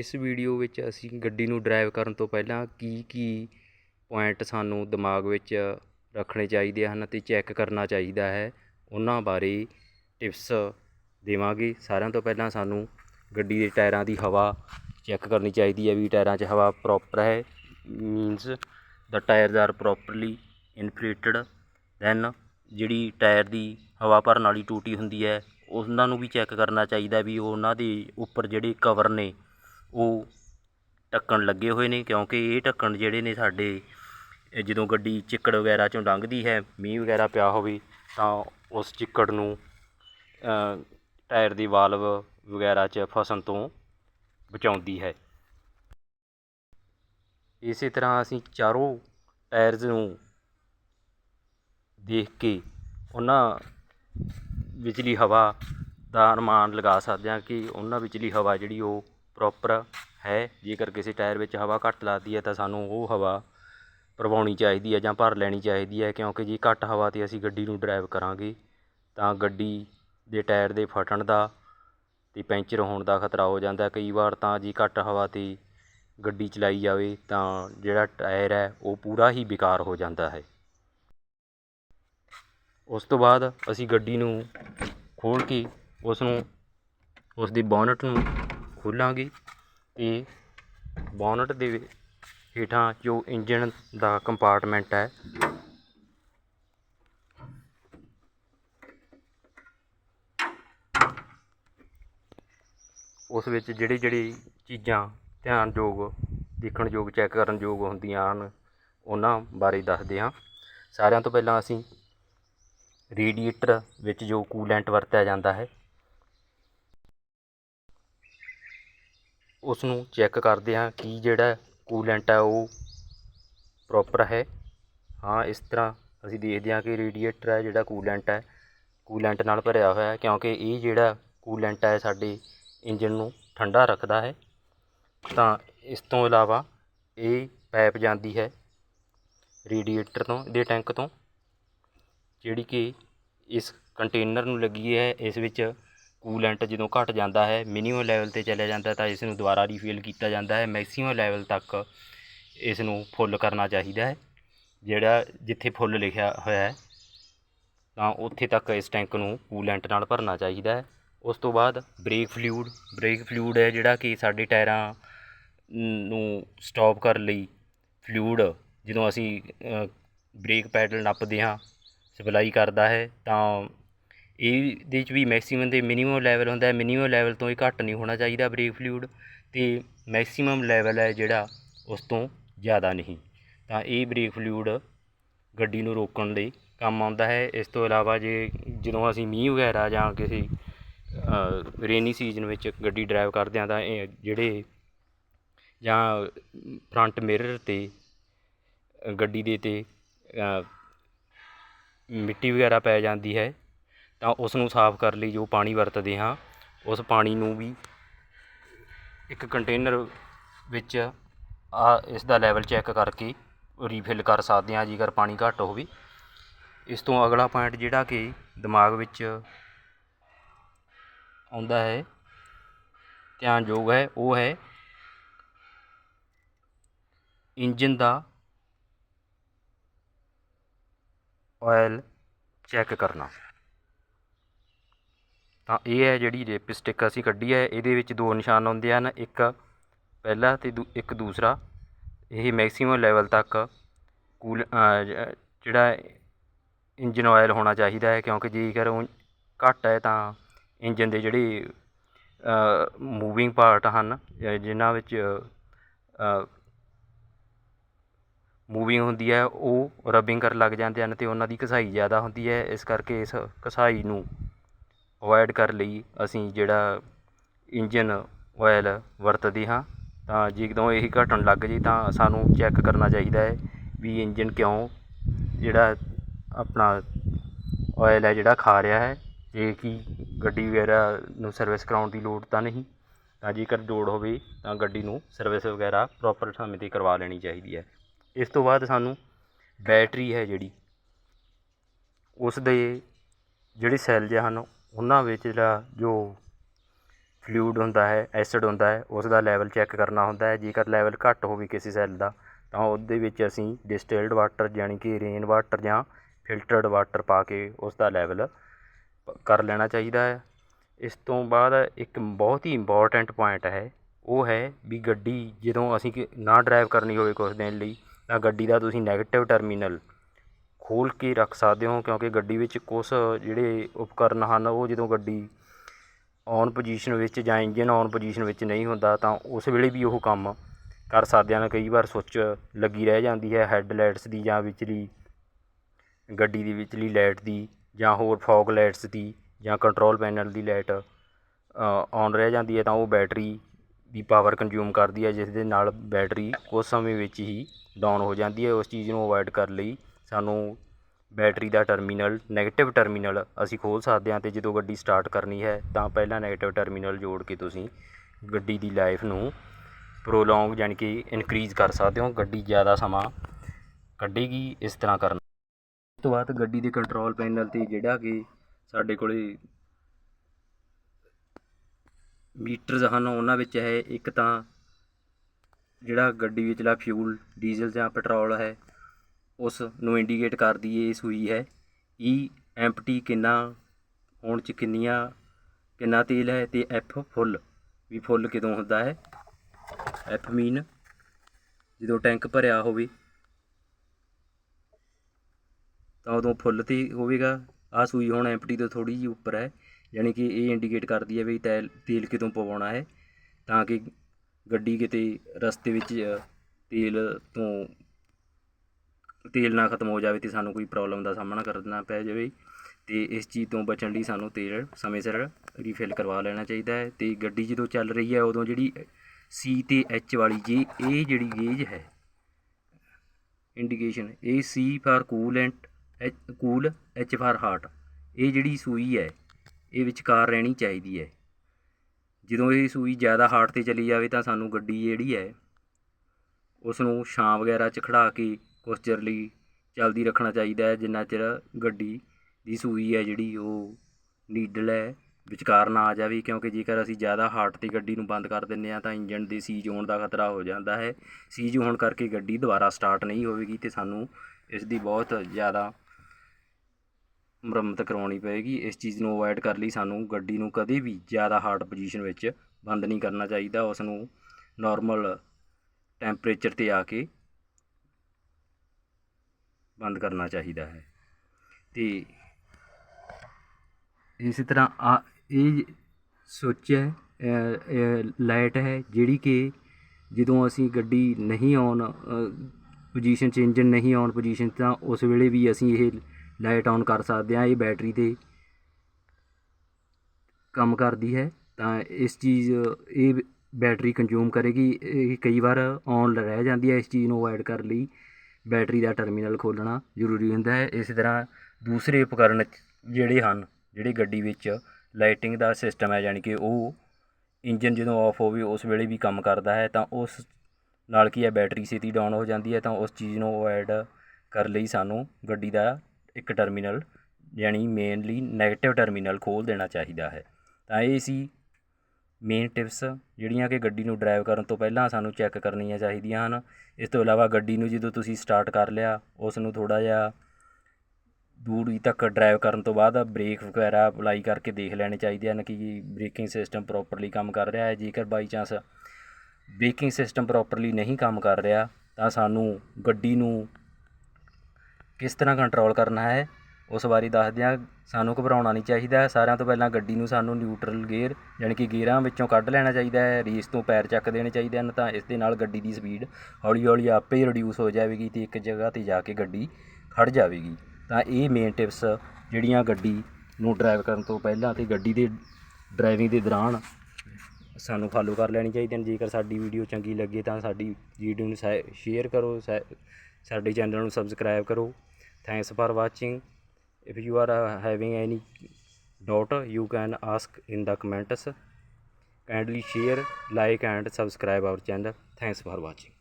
ਇਸ ਵੀਡੀਓ ਵਿੱਚ ਅਸੀਂ ਗੱਡੀ ਨੂੰ ਡਰਾਈਵ ਕਰਨ ਤੋਂ ਪਹਿਲਾਂ ਕੀ ਕੀ ਪੁਆਇੰਟ ਸਾਨੂੰ ਦਿਮਾਗ ਵਿੱਚ ਰੱਖਣੇ ਚਾਹੀਦੇ ਹਨ ਅਤੇ ਚੈੱਕ ਕਰਨਾ ਚਾਹੀਦਾ ਹੈ, ਉਹਨਾਂ ਬਾਰੇ ਟਿਪਸ ਦੇਵਾਂਗੇ। ਸਾਰਿਆਂ ਤੋਂ ਪਹਿਲਾਂ ਸਾਨੂੰ ਗੱਡੀ ਦੇ ਟਾਇਰਾਂ ਦੀ ਹਵਾ ਚੈੱਕ ਕਰਨੀ ਚਾਹੀਦੀ ਹੈ ਵੀ ਟਾਇਰਾਂ 'ਚ ਹਵਾ ਪ੍ਰੋਪਰ ਹੈ means the tyres are properly inflated then ਜਿਹੜੀ ਟਾਇਰ ਦੀ ਹਵਾ ਭਰਨ ਵਾਲੀ ਟੂਟੀ ਹੁੰਦੀ ਹੈ, ਉਹਨਾਂ ਨੂੰ ਵੀ ਚੈੱਕ ਕਰਨਾ ਚਾਹੀਦਾ ਵੀ ਉਹਨਾਂ ਦੇ ਉੱਪਰ ਜਿਹੜੇ ਕਵਰ ਨੇ ਉਹ ਢੱਕਣ ਲੱਗੇ ਹੋਏ ਨੇ, ਕਿਉਂਕਿ ਇਹ ਢੱਕਣ ਜਿਹੜੇ ਨੇ ਸਾਡੇ ਜਦੋਂ ਗੱਡੀ ਚਿੱਕੜ ਵਗੈਰਾ ਚੋਂ ਲੰਘਦੀ ਹੈ, ਮੀਂਹ ਵਗੈਰਾ ਪਿਆ ਹੋਵੇ, ਤਾਂ ਉਸ ਚਿੱਕੜ ਨੂੰ ਟਾਇਰ ਦੀ ਵਾਲਵ ਵਗੈਰਾ 'ਚ ਫਸਣ ਤੋਂ ਬਚਾਉਂਦੀ ਹੈ। ਇਸੇ ਤਰ੍ਹਾਂ ਅਸੀਂ ਚਾਰੋਂ ਟਾਇਰਸ ਨੂੰ ਦੇਖ ਕੇ ਉਹਨਾਂ ਵਿਚਲੀ ਹਵਾ ਦਾ ਅਨੁਮਾਨ ਲਗਾ ਸਕਦੇ ਹਾਂ ਕਿ ਉਹਨਾਂ ਵਿਚਲੀ ਹਵਾ ਜਿਹੜੀ ਉਹ ਪ੍ਰੋਪਰ ਹੈ। ਜੇਕਰ ਕਿਸੇ ਟਾਇਰ ਵਿੱਚ ਹਵਾ ਘੱਟ ਲੱਗਦੀ ਹੈ ਤਾਂ ਸਾਨੂੰ ਉਹ ਹਵਾ ਭਰਵਾਉਣੀ ਚਾਹੀਦੀ ਹੈ ਜਾਂ ਭਰ ਲੈਣੀ ਚਾਹੀਦੀ ਹੈ, ਕਿਉਂਕਿ ਜੇ ਘੱਟ ਹਵਾ 'ਤੇ ਅਸੀਂ ਗੱਡੀ ਨੂੰ ਡਰਾਈਵ ਕਰਾਂਗੇ, ਤਾਂ ਗੱਡੀ ਦੇ ਟਾਇਰ ਦੇ ਫਟਣ ਦਾ ਅਤੇ ਪੈਂਚਰ ਹੋਣ ਦਾ ਖਤਰਾ ਹੋ ਜਾਂਦਾ ਕਈ ਵਾਰ ਤਾਂ ਜੇ ਘੱਟ ਹਵਾ 'ਤੇ ਗੱਡੀ ਚਲਾਈ ਜਾਵੇ ਤਾਂ ਜਿਹੜਾ ਟਾਇਰ ਹੈ, ਉਹ ਪੂਰਾ ਹੀ ਬੇਕਾਰ ਹੋ ਜਾਂਦਾ ਹੈ। ਉਸ ਤੋਂ ਬਾਅਦ ਅਸੀਂ ਗੱਡੀ ਨੂੰ ਖੋਲ੍ਹ ਕੇ ਉਸ ਨੂੰ ਉਸ ਦੀ ਬੋਨਟ ਨੂੰ ਖੋਲ੍ਹਾਂਗੇ ਅਤੇ ਬੋਨਟ ਦੇ ਹੇਠਾਂ ਜੋ ਇੰਜਣ ਦਾ ਕੰਪਾਰਟਮੈਂਟ ਹੈ। ਉਸ ਵਿੱਚ ਜਿਹੜੀ ਜਿਹੜੀ ਚੀਜ਼ਾਂ ਧਿਆਨਯੋਗ, ਦੇਖਣਯੋਗ, ਚੈੱਕ ਕਰਨਯੋਗ ਹੁੰਦੀਆਂ ਹਨ, ਉਹਨਾਂ ਬਾਰੇ ਦੱਸਦੇ ਹਾਂ। ਸਾਰਿਆਂ ਤੋਂ ਪਹਿਲਾਂ ਅਸੀਂ ਰੇਡੀਏਟਰ ਵਿੱਚ ਜੋ ਕੂਲੈਂਟ ਵਰਤਿਆ ਜਾਂਦਾ ਹੈ ਉਸ ਨੂੰ ਚੈੱਕ ਕਰਦੇ ਹਾਂ ਕਿ ਜਿਹੜਾ ਕੂਲੈਂਟ ਹੈ ਉਹ ਪ੍ਰੋਪਰ ਹੈ। ਹਾਂ, ਇਸ ਤਰ੍ਹਾਂ ਅਸੀਂ ਦੇਖਦੇ ਹਾਂ ਕਿ ਰੇਡੀਏਟਰ ਹੈ ਜਿਹੜਾ ਕੂਲੈਂਟ ਹੈ, ਕੂਲੈਂਟ ਨਾਲ ਭਰਿਆ ਹੋਇਆ ਹੈ ਕਿਉਂਕਿ ਇਹ ਜਿਹੜਾ ਕੂਲੈਂਟ ਹੈ ਸਾਡੇ ਇੰਜਨ ਨੂੰ ਠੰਡਾ ਰੱਖਦਾ ਹੈ। ਤਾਂ ਇਸ ਤੋਂ ਇਲਾਵਾ ਇਹ ਪਾਈਪ ਜਾਂਦੀ ਹੈ ਰੇਡੀਏਟਰ ਤੋਂ ਦੇ ਟੈਂਕ ਤੋਂ, ਜਿਹੜੀ ਕਿ ਇਸ ਕੰਟੇਨਰ ਨੂੰ ਲੱਗੀ ਹੈ, ਇਸ ਵਿੱਚ ਕੂਲੈਂਟ ਜਦੋਂ ਘਟ ਜਾਂਦਾ ਹੈ ਮਿਨੀਮਮ ਲੈਵਲ ਤੇ ਚਲਿਆ ਜਾਂਦਾ ਤਾਂ ਇਸ ਨੂੰ ਦੁਬਾਰਾ ਰੀਫਿਲ ਕੀਤਾ ਜਾਂਦਾ ਹੈ। ਮੈਕਸਿਮਮ ਲੈਵਲ ਤੱਕ ਇਸ ਨੂੰ ਫੁੱਲ ਕਰਨਾ ਚਾਹੀਦਾ ਹੈ। ਜਿਹੜਾ ਜਿੱਥੇ ਫੁੱਲ ਲਿਖਿਆ ਹੋਇਆ ਹੈ ਤਾਂ ਉੱਥੇ ਤੱਕ ਇਸ ਟੈਂਕ ਨੂੰ ਕੂਲੈਂਟ ਨਾਲ ਭਰਨਾ ਚਾਹੀਦਾ ਹੈ। ਉਸ ਤੋਂ ਬਾਅਦ ਬ੍ਰੇਕ ਫਲੂਇਡ ਬ੍ਰੇਕ ਫਲੂਇਡ ਹੈ ਜਿਹੜਾ ਕਿ ਸਾਡੇ ਟਾਇਰਾਂ ਨੂੰ ਸਟਾਪ ਕਰਨ ਲਈ ਫਲੂਇਡ ਜਦੋਂ ਅਸੀਂ ਅ, ਬ੍ਰੇਕ ਪੈਡਲ ਨੱਪਦੇ ਹਾਂ ਸਪਲਾਈ ਕਰਦਾ ਹੈ ਤਾਂ ਇਹਦੇ 'ਚ ਵੀ ਮੈਕਸੀਮਮ ਤੇ ਮਿਨੀਮਮ ਲੈਵਲ ਹੁੰਦਾ ਮਿਨੀਮਮ ਲੈਵਲ ਤੋਂ ਇਹ ਘੱਟ ਨਹੀਂ ਹੋਣਾ ਚਾਹੀਦਾ ਬਰੇਕ ਫਲੂਇਡ ਅਤੇ ਮੈਕਸੀਮਮ ਲੈਵਲ ਹੈ ਜਿਹੜਾ ਉਸ ਤੋਂ ਜ਼ਿਆਦਾ ਨਹੀਂ। ਤਾਂ ਇਹ ਬਰੇਕ ਫਲੂਇਡ ਗੱਡੀ ਨੂੰ ਰੋਕਣ ਲਈ ਕੰਮ ਆਉਂਦਾ ਹੈ। ਇਸ ਤੋਂ ਇਲਾਵਾ ਜੇ ਜਦੋਂ ਅਸੀਂ ਮੀਂਹ ਵਗੈਰਾ ਜਾਂ ਕਿਸੇ ਰੇਨੀ ਸੀਜ਼ਨ ਵਿੱਚ ਗੱਡੀ ਡਰਾਈਵ ਕਰਦੇ ਹਾਂ ਤਾਂ ਇਹ ਜਿਹੜੇ ਜਾਂ ਫਰੰਟ ਮਿਰਰ ਤੇ ਗੱਡੀ ਦੇ ਤੇ ਮਿੱਟੀ ਵਗੈਰਾ ਪੈ ਜਾਂਦੀ ਹੈ। ਤਾਂ ਉਸ ਨੂੰ ਸਾਫ਼ ਕਰਨ ਲਈ, ਜੋ ਪਾਣੀ ਵਰਤਦੇ ਹਾਂ, ਉਸ ਪਾਣੀ ਨੂੰ ਵੀ ਇੱਕ ਕੰਟੇਨਰ ਵਿੱਚ ਆ ਇਸ ਦਾ ਲੈਵਲ ਚੈੱਕ ਕਰਕੇ ਰੀਫਿਲ ਕਰ ਸਕਦੇ ਹਾਂ, ਜੇਕਰ ਪਾਣੀ ਘੱਟ ਹੋਵੇ। ਇਸ ਤੋਂ ਅਗਲਾ ਪੁਆਇੰਟ ਜਿਹੜਾ ਕਿ ਦਿਮਾਗ ਵਿੱਚ ਆਉਂਦਾ ਹੈ, ਧਿਆਨਯੋਗ ਹੈ, ਉਹ ਹੈ ਇੰਜਨ ਦਾ ਆਇਲ ਚੈੱਕ ਕਰਨਾ। ਤਾਂ ਇਹ ਹੈ ਜਿਹੜੀ ਲਿਪਸਟਿਕ ਅਸੀਂ ਕੱਢੀ ਹੈ, ਇਹਦੇ ਵਿੱਚ ਦੋ ਨਿਸ਼ਾਨ ਆਉਂਦੇ ਹਨ, ਇੱਕ ਪਹਿਲਾ ਤੇ ਦੂ- ਇੱਕ ਦੂਸਰਾ। ਇਹ ਮੈਕਸਿਮਮ ਲੈਵਲ ਤੱਕ ਕੂਲ ਜਿਹੜਾ ਇੰਜਨ ਆਇਲ ਹੋਣਾ ਚਾਹੀਦਾ ਹੈ, ਕਿਉਂਕਿ ਜੇਕਰ ਉਹ ਘੱਟ ਹੈ ਤਾਂ ਇੰਜਨ ਦੇ ਜਿਹੜੇ ਮੂਵਿੰਗ ਪਾਰਟ ਹਨ ਜਿਨ੍ਹਾਂ ਵਿੱਚ ਮੂਵਿੰਗ ਹੁੰਦੀ ਹੈ, ਉਹ ਰਬਿੰਗ ਕਰਨ ਲੱਗ ਜਾਂਦੇ ਹਨ ਅਤੇ ਉਹਨਾਂ ਦੀ ਘਸਾਈ ਜ਼ਿਆਦਾ ਹੁੰਦੀ ਹੈ। ਇਸ ਕਰਕੇ ਇਸ ਘਸਾਈ ਨੂੰ ਅਵੋਇਡ ਕਰਨ ਲਈ, ਅਸੀਂ ਜਿਹੜਾ ਇੰਜਨ ਆਇਲ ਵਰਤਦੇ ਹਾਂ, ਤਾਂ ਜਦੋਂ ਇਹ ਘਟਣ ਲੱਗ ਜੇ ਤਾਂ ਸਾਨੂੰ ਚੈੱਕ ਕਰਨਾ ਚਾਹੀਦਾ ਹੈ ਵੀ ਇੰਜਨ ਕਿਉਂ ਜਿਹੜਾ ਆਪਣਾ ਆਇਲ ਹੈ ਜਿਹੜਾ ਖਾ ਰਿਹਾ ਹੈ। ਜੇ ਕਿ ਗੱਡੀ ਵਗੈਰਾ ਨੂੰ ਸਰਵਿਸ ਕਰਾਉਣ ਦੀ ਲੋੜ ਤਾਂ ਨਹੀਂ, ਤਾਂ ਜੇਕਰ ਲੋੜ ਹੋਵੇ ਤਾਂ ਗੱਡੀ ਨੂੰ ਸਰਵਿਸ ਵਗੈਰਾ ਪ੍ਰੋਪਰ ਸਮੇਂ 'ਤੇ ਕਰਵਾ ਲੈਣੀ ਚਾਹੀਦੀ ਹੈ। ਇਸ ਤੋਂ ਬਾਅਦ ਸਾਨੂੰ ਬੈਟਰੀ ਹੈ ਜਿਹੜੀ ਉਸ ਦੇ ਜਿਹੜੇ ਸੈੱਲ ਜਿਹੇ ਹਨ ਉਹਨਾਂ ਵਿੱਚ ਜਿਹੜਾ ਜੋ ਫਲੂਇਡ ਹੁੰਦਾ ਹੈ ਐਸਿਡ ਹੁੰਦਾ ਹੈ, ਉਸ ਦਾ ਲੈਵਲ ਚੈੱਕ ਕਰਨਾ ਹੁੰਦਾ ਹੈ। ਜੇਕਰ ਲੈਵਲ ਘੱਟ ਹੋਵੇ ਕਿਸੇ ਸੈੱਲ ਦਾ, ਤਾਂ ਉਹਦੇ ਵਿੱਚ ਅਸੀਂ ਡਿਸਟਿਲਡ ਵਾਟਰ ਯਾਨੀ ਕਿ ਰੇਨ ਵਾਟਰ ਜਾਂ ਫਿਲਟਰਡ ਵਾਟਰ ਪਾ ਕੇ ਉਸ ਦਾ ਲੈਵਲ ਕਰ ਲੈਣਾ ਚਾਹੀਦਾ ਹੈ। ਇਸ ਤੋਂ ਬਾਅਦ ਇੱਕ ਬਹੁਤ ਹੀ ਇੰਪੋਰਟੈਂਟ ਪੁਆਇੰਟ ਹੈ, ਉਹ ਹੈ ਵੀ ਗੱਡੀ ਜਦੋਂ ਅਸੀਂ ਕਿ- ਨਾ ਡਰਾਈਵ ਕਰਨੀ ਹੋਵੇ ਕੁਛ ਦਿਨ ਲਈ, ਤਾਂ ਗੱਡੀ ਦਾ ਤੁਸੀਂ ਨੈਗੇਟਿਵ ਟਰਮੀਨਲ ਖੋਲ੍ਹ ਕੇ ਰੱਖ ਸਕਦੇ ਹੋ, ਕਿਉਂਕਿ ਗੱਡੀ ਵਿੱਚ ਕੁਛ ਜਿਹੜੇ ਉਪਕਰਨ ਹਨ, ਉਹ ਜਦੋਂ ਗੱਡੀ ਔਨ ਪੁਜੀਸ਼ਨ ਵਿੱਚ ਜਾਂ ਇੰਜਨ ਔਨ ਪੁਜੀਸ਼ਨ ਵਿੱਚ ਨਹੀਂ ਹੁੰਦਾ, ਤਾਂ ਉਸ ਵੇਲੇ ਵੀ ਉਹ ਕੰਮ ਕਰ ਸਕਦੇ ਹਨ। ਕਈ ਵਾਰ ਸੁੱਚ ਲੱਗੀ ਰਹਿ ਜਾਂਦੀ ਹੈ ਹੈੱਡਲਾਈਟਸ ਦੀ ਜਾਂ ਵਿਚਲੀ ਗੱਡੀ ਦੀ ਵਿਚਲੀ ਲਾਈਟ ਦੀ ਜਾਂ ਹੋਰ ਫੌਗ ਲਾਈਟਸ ਦੀ ਜਾਂ ਕੰਟਰੋਲ ਪੈਨਲ ਦੀ ਲਾਈਟ ਔਨ ਰਹਿ ਜਾਂਦੀ ਹੈ, ਤਾਂ ਉਹ ਬੈਟਰੀ ਦੀ ਪਾਵਰ ਕੰਜ਼ਿਊਮ ਕਰਦੀ ਹੈ, ਜਿਸ ਦੇ ਨਾਲ ਬੈਟਰੀ ਕੁਝ ਸਮੇਂ ਵਿੱਚ ਹੀ ਡਾਊਨ ਹੋ ਜਾਂਦੀ ਹੈ। ਉਸ ਚੀਜ਼ ਨੂੰ ਅਵੋਇਡ ਕਰਨ ਲਈ ਸਾਨੂੰ ਬੈਟਰੀ ਦਾ ਟਰਮੀਨਲ ਨੈਗੇਟਿਵ ਟਰਮੀਨਲ ਅਸੀਂ ਖੋਲ੍ਹ ਸਕਦੇ ਹਾਂ ਅਤੇ ਜਦੋਂ ਗੱਡੀ ਸਟਾਰਟ ਕਰਨੀ ਹੈ ਤਾਂ ਪਹਿਲਾਂ ਨੈਗੇਟਿਵ ਟਰਮੀਨਲ ਜੋੜ ਕੇ ਤੁਸੀਂ ਗੱਡੀ ਦੀ ਲਾਈਫ ਨੂੰ ਪ੍ਰੋਲੋਂਗ ਯਾਨੀ ਕਿ ਇਨਕਰੀਜ਼ ਕਰ ਸਕਦੇ ਹੋ, ਗੱਡੀ ਜ਼ਿਆਦਾ ਸਮਾਂ ਕੱਢੇਗੀ ਇਸ ਤਰ੍ਹਾਂ ਕਰਨ। ਉਸ ਤੋਂ ਬਾਅਦ ਗੱਡੀ ਦੇ ਕੰਟਰੋਲ ਪੈਨਲ 'ਤੇ ਜਿਹੜਾ ਕਿ ਸਾਡੇ ਕੋਲੇ ਮੀਟਰਸ ਹਨ, ਉਹਨਾਂ ਵਿੱਚ ਹੈ, ਇੱਕ ਤਾਂ ਜਿਹੜਾ ਗੱਡੀ ਵਿਚਲਾ ਫਿਊਲ ਡੀਜ਼ਲ ਜਾਂ ਪੈਟਰੋਲ ਹੈ ਉਸ ਨੂੰ ਇੰਡੀਕੇਟ ਕਰਦੀ ਇਹ ਸੂਈ ਹੈ ਈ ਐਮਪਟੀ ਕਿੰਨਾ, ਹੋਣ ਚ ਕਿੰਨੀਆਂ, ਕਿੰਨਾ ਤੇਲ ਹੈ ਤੇ ਐਫ ਫੁੱਲ ਵੀ ਫੁੱਲ ਕਿਦੋਂ ਹੁੰਦਾ ਹੈ? ਐਫ ਮੀਨ ਜਦੋਂ ਟੈਂਕ ਭਰਿਆ ਹੋਵੇ, ਤਾਂ ਉਦੋਂ ਫੁੱਲ ਤੇ ਹੋਵੇਗਾ। ਆ ਸੂਈ ਹੁਣ ਐਮਪਟੀ ਤੋਂ ਥੋੜੀ ਜਿਹੀ ਉੱਪਰ ਹੈ, ਯਾਨੀ ਕਿ ਇਹ ਇੰਡੀਕੇਟ ਕਰਦੀ ਹੈ ਵੀ ਤੇਲ ਤੇਲ ਕਿਦੋਂ ਪਵਾਉਣਾ ਹੈ, ਤਾਂ ਕਿ ਗੱਡੀ ਕਿਤੇ ਰਸਤੇ ਵਿੱਚ ਤੇਲ ਤੋਂ ਤੇਲ ਨਾ ਖਤਮ ਹੋ ਜਾਵੇ ਤੇ ਸਾਨੂੰ ਕੋਈ ਪ੍ਰੋਬਲਮ ਦਾ ਸਾਹਮਣਾ ਕਰਨਾ ਪੈ ਜਾਵੇ। ਤੇ ਇਸ ਚੀਜ਼ ਤੋਂ ਬਚਣ ਲਈ ਸਾਨੂੰ ਤੇਲ ਸਮੇਂ ਸਿਰ ਰੀਫਿਲ ਕਰਵਾ ਲੈਣਾ ਚਾਹੀਦਾ ਹੈ। ਤੇ ਗੱਡੀ ਜਦੋਂ ਚੱਲ ਰਹੀ ਹੈ, ਉਦੋਂ ਜਿਹੜੀ ਸੀ ਤੇ ਐਚ ਵਾਲੀ ਜੀ, ਇਹ ਜਿਹੜੀ ਗੇਜ ਹੈ ਇੰਡੀਕੇਸ਼ਨ ਇਹ C for coolant H cool H for hot ਇਹ ਜਿਹੜੀ ਸੂਈ ਹੈ, ਇਹ ਵਿਚਕਾਰ ਰਹਿਣੀ ਚਾਹੀਦੀ ਹੈ। ਜਦੋਂ ਇਹ ਸੂਈ ਜ਼ਿਆਦਾ ਹਾਰਟ ਤੇ ਚਲੀ ਜਾਵੇ ਤਾਂ ਸਾਨੂੰ ਗੱਡੀ ਜਿਹੜੀ ਹੈ ਉਸ ਨੂੰ ਛਾਂ ਵਗੈਰਾ 'ਚ ਖੜਾ ਕੇ ਕੁਛ ਚਿਰ ਲਈ ਚੱਲਦੀ ਰੱਖਣਾ ਚਾਹੀਦਾ ਹੈ, ਜਿੰਨਾ ਚਿਰ ਗੱਡੀ ਦੀ ਸੂਈ ਹੈ ਜਿਹੜੀ ਉਹ ਨੀਡਲ ਹੈ, ਵਿਚਕਾਰ ਨਾ ਆ ਜਾਵੇ, ਕਿਉਂਕਿ ਜੇਕਰ ਅਸੀਂ ਜ਼ਿਆਦਾ ਹਾਰਟ ਤੇ ਗੱਡੀ ਨੂੰ ਬੰਦ ਕਰ ਦਿੰਦੇ ਹਾਂ ਤਾਂ ਇੰਜਣ ਦੇ ਸੀਜ ਹੋਣ ਦਾ ਖਤਰਾ ਹੋ ਜਾਂਦਾ ਹੈ। ਸੀਜ ਹੋਣ ਕਰਕੇ ਗੱਡੀ ਦੁਬਾਰਾ ਸਟਾਰਟ ਨਹੀਂ ਹੋਵੇਗੀ ਤੇ ਸਾਨੂੰ ਇਸ ਦੀ ਬਹੁਤ ਜ਼ਿਆਦਾ ਮੁਰੰਮਤ ਕਰਵਾਉਣੀ ਪਏਗੀ। ਇਸ ਚੀਜ਼ ਨੂੰ ਅਵੋਇਡ ਕਰ ਲਈ ਸਾਨੂੰ ਗੱਡੀ ਨੂੰ ਕਦੇ ਵੀ ਜ਼ਿਆਦਾ ਹਾਰਟ ਪੋਜੀਸ਼ਨ ਵਿੱਚ ਬੰਦ ਨਹੀਂ ਕਰਨਾ ਚਾਹੀਦਾ। ਉਸ ਨੂੰ ਨਾਰਮਲ ਟੈਂਪਰੇਚਰ ਤੇ ਆ ਕੇ ਬੰਦ ਕਰਨਾ ਚਾਹੀਦਾ ਹੈ। ਤੇ ਇਸੇ ਤਰ੍ਹਾਂ ਆ, ਇਹ ਸੁੱਚ ਹੈ ਲਾਈਟ ਹੈ ਜਿਹੜੀ ਕਿ ਜਦੋਂ ਅਸੀਂ ਗੱਡੀ ਨਹੀਂ ਔਨ ਪੋਜੀਸ਼ਨ 'ਚ ਇੰਜਨ ਨਹੀਂ ਔਨ ਪੋਜੀਸ਼ਨ ਤਾਂ ਉਸ ਵੇਲੇ ਵੀ ਅਸੀਂ ਇਹ ਲਾਈਟ ਔਨ ਕਰ ਸਕਦੇ ਹਾਂ, ਇਹ ਬੈਟਰੀ ਤੇ ਕੰਮ ਕਰਦੀ ਹੈ। ਤਾਂ ਇਸ ਚੀਜ਼, ਇਹ ਬੈਟਰੀ ਕੰਜ਼ਿਊਮ ਕਰੇਗੀ, ਇਹ ਕਈ ਵਾਰ ਔਨ ਰਹਿ ਜਾਂਦੀ ਹੈ ਇਸ ਚੀਜ਼ ਨੂੰ ਅਵੋਇਡ ਕਰਨ ਲਈ। ਬੈਟਰੀ ਦਾ ਟਰਮੀਨਲ ਖੋਲ੍ਹਣਾ ਜ਼ਰੂਰੀ ਹੁੰਦਾ ਹੈ। ਇਸ ਤਰ੍ਹਾਂ ਦੂਸਰੇ ਉਪਕਰਨ ਜਿਹੜੇ ਹਨ, ਜਿਹੜੇ ਗੱਡੀ ਵਿੱਚ ਲਾਈਟਿੰਗ ਦਾ ਸਿਸਟਮ ਹੈ, ਯਾਨੀ ਕਿ ਉਹ ਇੰਜਨ ਜਦੋਂ ਆਫ ਹੋਵੇ, ਉਸ ਵੇਲੇ ਵੀ ਕੰਮ ਕਰਦਾ ਹੈ, ਤਾਂ ਉਸ ਨਾਲ ਕੀ ਹੈ, ਬੈਟਰੀ ਛੇਤੀ ਡਾਊਨ ਹੋ ਜਾਂਦੀ ਹੈ, ਤਾਂ ਉਸ ਚੀਜ਼ ਨੂੰ ਅਵੋਇਡ ਕਰਨ ਲਈ ਸਾਨੂੰ ਗੱਡੀ ਦਾ ਇੱਕ ਟਰਮੀਨਲ, ਯਾਨੀ ਮੇਨਲੀ ਨੈਗੇਟਿਵ ਟਰਮੀਨਲ ਖੋਲ੍ਹ ਦੇਣਾ ਚਾਹੀਦਾ ਹੈ। ਤਾਂ ਇਹ ਸੀ ਮੇਨ ਟਿਪਸ ਜਿਹੜੀਆਂ ਕਿ ਗੱਡੀ ਨੂੰ ਡਰਾਈਵ ਕਰਨ ਤੋਂ ਪਹਿਲਾਂ ਸਾਨੂੰ ਚੈੱਕ ਕਰਨੀਆਂ ਚਾਹੀਦੀਆਂ ਹਨ। ਇਸ ਤੋਂ ਇਲਾਵਾ ਗੱਡੀ ਨੂੰ ਜਦੋਂ ਤੁਸੀਂ ਸਟਾਰਟ ਕਰ ਲਿਆ ਉਸ ਨੂੰ ਥੋੜ੍ਹਾ ਜਿਹਾ ਦੂਰੀ ਤੱਕ ਡਰਾਈਵ ਕਰਨ ਤੋਂ ਬਾਅਦ ਬ੍ਰੇਕ ਵਗੈਰਾ ਅਪਲਾਈ ਕਰਕੇ ਦੇਖ ਲੈਣੇ ਚਾਹੀਦੇ ਹਨ ਕਿ ਬ੍ਰੇਕਿੰਗ ਸਿਸਟਮ ਪ੍ਰੋਪਰਲੀ ਕੰਮ ਕਰ ਰਿਹਾ ਹੈ। ਜੇਕਰ by chance braking system properly ਨਹੀਂ ਕੰਮ ਕਰ ਰਿਹਾ, ਤਾਂ ਸਾਨੂੰ ਗੱਡੀ ਨੂੰ ਕਿਸ ਤਰ੍ਹਾਂ ਕੰਟਰੋਲ ਕਰਨਾ ਹੈ? ਉਸ ਬਾਰੇ ਦੱਸਦੇ ਹਾਂ ਸਾਨੂੰ ਘਬਰਾਉਣਾ ਨਹੀਂ ਚਾਹੀਦਾ। ਸਾਰਿਆਂ ਤੋਂ ਪਹਿਲਾਂ ਗੱਡੀ ਨੂੰ ਸਾਨੂੰ ਨਿਊਟਰਲ ਗੇਅਰ ਯਾਨੀ ਕਿ ਗੇਅਰਾਂ ਵਿੱਚੋਂ ਕੱਢ ਲੈਣਾ ਚਾਹੀਦਾ ਹੈ। ਰੇਸ ਤੋਂ ਪੈਰ ਚੱਕ ਦੇਣੇ ਚਾਹੀਦੇ ਹਨ ਤਾਂ ਇਸ ਦੇ ਨਾਲ ਗੱਡੀ ਦੀ ਸਪੀਡ ਹੌਲੀ ਹੌਲੀ ਆਪੇ ਹੀ ਰਿਡਿਊਸ ਹੋ ਜਾਵੇਗੀ ਅਤੇ ਇੱਕ ਜਗ੍ਹਾ ਤੇ ਜਾ ਕੇ ਗੱਡੀ ਖੜ੍ਹ ਜਾਵੇਗੀ। ਤਾਂ ਇਹ ਮੇਨ ਟਿਪਸ ਜਿਹੜੀਆਂ ਗੱਡੀ ਨੂੰ ਡਰਾਈਵ ਕਰਨ ਤੋਂ ਪਹਿਲਾਂ ਅਤੇ ਗੱਡੀ ਦੇ ਡਰਾਈਵਿੰਗ ਦੇ ਦੌਰਾਨ ਸਾਨੂੰ ਫਾਲੋ ਕਰ ਲੈਣੀ ਚਾਹੀਦੀ ਹੈ ਜੇਕਰ ਸਾਡੀ ਵੀਡੀਓ ਚੰਗੀ ਲੱਗੇ ਤਾਂ ਸਾਡੀ ਵੀਡੀਓ ਨੂੰ ਸ਼ੇਅਰ ਕਰੋ, ਸਾ- ਸਾਡੇ ਚੈਨਲ ਨੂੰ ਸਬਸਕ੍ਰਾਈਬ ਕਰੋ। Thanks for watching if you are uh, having any doubt you can ask in the comments. Kindly share like and subscribe our channel. Thanks for watching